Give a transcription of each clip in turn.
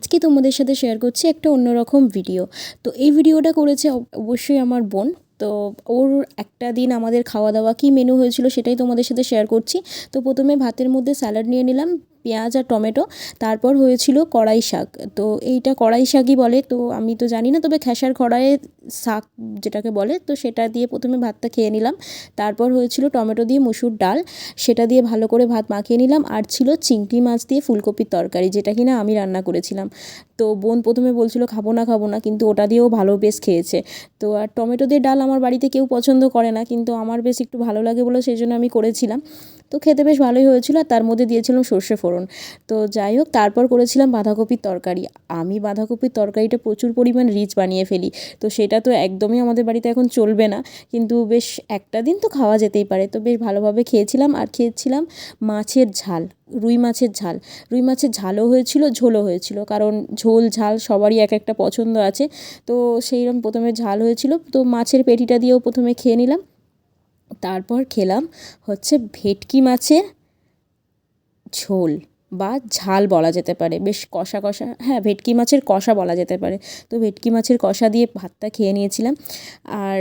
আজকে তোমাদের সাথে শেয়ার করছি একটা অন্যরকম ভিডিও তো এই ভিডিওটা করেছে অব- অবশ্যই আমার বোন। তো ওর একটা দিন আমাদের খাওয়া দাওয়া কী মেনু হয়েছিল সেটাই তোমাদের সাথে শেয়ার করছি। তো প্রথমে ভাতের মধ্যে স্যালাড নিয়ে নিলাম। পেঁয়াজ আর টমেটো, তারপর হয়েছিল কড়াই শাক। তো এইটা কড়াই শাকই বলে, তো আমি তো জানি না, তবে খেসার কড়াইয়ে শাক যেটাকে বলে, তো সেটা দিয়ে প্রথমে ভাতটা খেয়ে নিলাম। তারপর হয়েছিল টমেটো দিয়ে মুসুর ডাল, সেটা দিয়ে ভালো করে ভাত মাখিয়ে নিলাম, আর ছিল চিংড়ি মাছ দিয়ে ফুলকপির তরকারি, যেটা কিনা আমি রান্না করেছিলাম। তো বোন প্রথমে বলছিল, খাব না খাব না, কিন্তু ওটা দিয়েও ভালো বেশ খেয়েছে। তো আর টমেটো দিয়ে ডাল আমার বাড়িতে কেউ পছন্দ করে না, কিন্তু আমার বেশ একটু ভালো লাগে বলে সেই জন্য আমি করেছিলাম। তো খেতে বেশ ভালোই হয়েছিল, আর তার মধ্যে দিয়েছিলাম সর্ষে ফোড়ন। তো যাই হোক, তারপর করেছিলাম বাঁধাকপির তরকারি। আমি বাঁধাকপির তরকারিটা প্রচুর পরিমাণ রিচ বানিয়ে ফেলি। তো সেটা তো একদমই আমাদের বাড়িতে এখন চলবে না। কিন্তু বেশ একটা দিন তো খাওয়া যেতেই পারে। তো বেশ ভালোভাবে খেয়েছিলাম আর খেয়েছিলাম মাছের ঝাল, রুই মাছের ঝাল। রুই মাছের ঝালও হয়েছিল, ঝোলও হয়েছিল। কারণ ঝোল, ঝাল সবারই এক একটা পছন্দ আছে। তো সেইরকম প্রথমে ঝাল হয়েছিল। তো মাছের পেটিটা দিয়েও প্রথমে খেয়ে নিলাম। তারপর খেলাম হচ্ছে ভেটকি মাছের ঝোল বা ঝাল বলা যেতে পারে। বেশ কষা কষা হ্যাঁ ভেটকি মাছের কষা বলা যেতে পারে। তো ভেটকি মাছের কষা দিয়ে ভাতটা খেয়ে নিয়েছিলাম। আর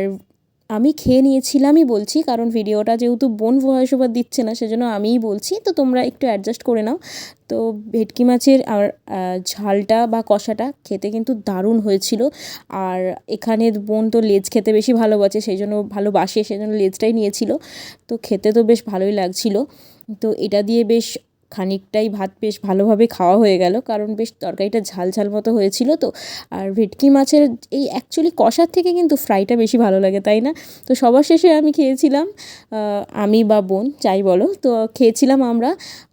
আমি খেয়ে নিয়েছিলামই বলছি, কারণ ভিডিওটা যেহেতু বোন ভয়েস ওভার দিচ্ছে না, সেজন্য আমিই বলছি। তো তোমরা একটু অ্যাডজাস্ট করে নাও। তো ভেটকি মাছের আর ঝালটা বা কষাটা খেতে কিন্তু দারুণ হয়েছিল। আর এখানে বোন তো লেজ খেতে বেশি ভালোবাসে সেই জন্য ভালোবাসে সেই জন্য লেজটাই নিয়েছিল। তো খেতে তো বেশ ভালোই লাগছিল। তো এটা দিয়ে বেশ খানিকটাই ভাত বেশ ভালোভাবে খাওয়া হয়ে গেল, কারণ বেশ তরকারিটা ঝাল ঝাল মতো হয়েছিল তো। আর ভেটকি মাছের এই অ্যাকচুয়ালি কষার থেকে কিন্তু ফ্রাইটা বেশি ভালো লাগে, তাই না? তো সবার শেষে আমি খেয়েছিলাম আমি বা বোন, যাই বলো, তো খেয়েছিলাম আমরা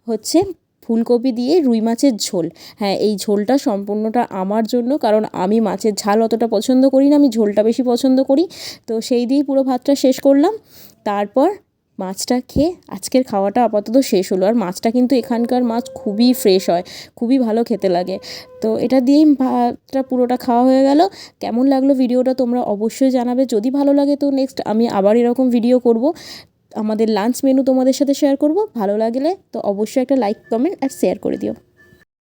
হচ্ছে ফুলকপি দিয়ে রুই মাছের ঝোল। হ্যাঁ এই ঝোলটা সম্পূর্ণটা আমার জন্য, কারণ আমি মাছের ঝাল অতটা পছন্দ করি না, আমি ঝোলটা বেশি পছন্দ করি। তো সেই দিয়েই পুরো ভাতটা শেষ করলাম। তারপর মাছটা খেয়ে আজকের খাওয়াটা আপাতত শেষ হলো। আর মাছটা কিন্তু এখানকার মাছ খুবই ফ্রেশ হয়, খুবই ভালো খেতে লাগে। তো এটা দিয়েই ভাতটা পুরোটা খাওয়া হয়ে গেল। কেমন লাগল ভিডিওটা তোমরা অবশ্যই জানাবে। যদি ভালো লাগে তো নেক্সট আমি আবার এরকম ভিডিও করব। আমাদের লাঞ্চ মেনু তোমাদের সাথে শেয়ার করব। ভালো লাগলে তো অবশ্যই একটা লাইক কমেন্ট আর শেয়ার করে দিও।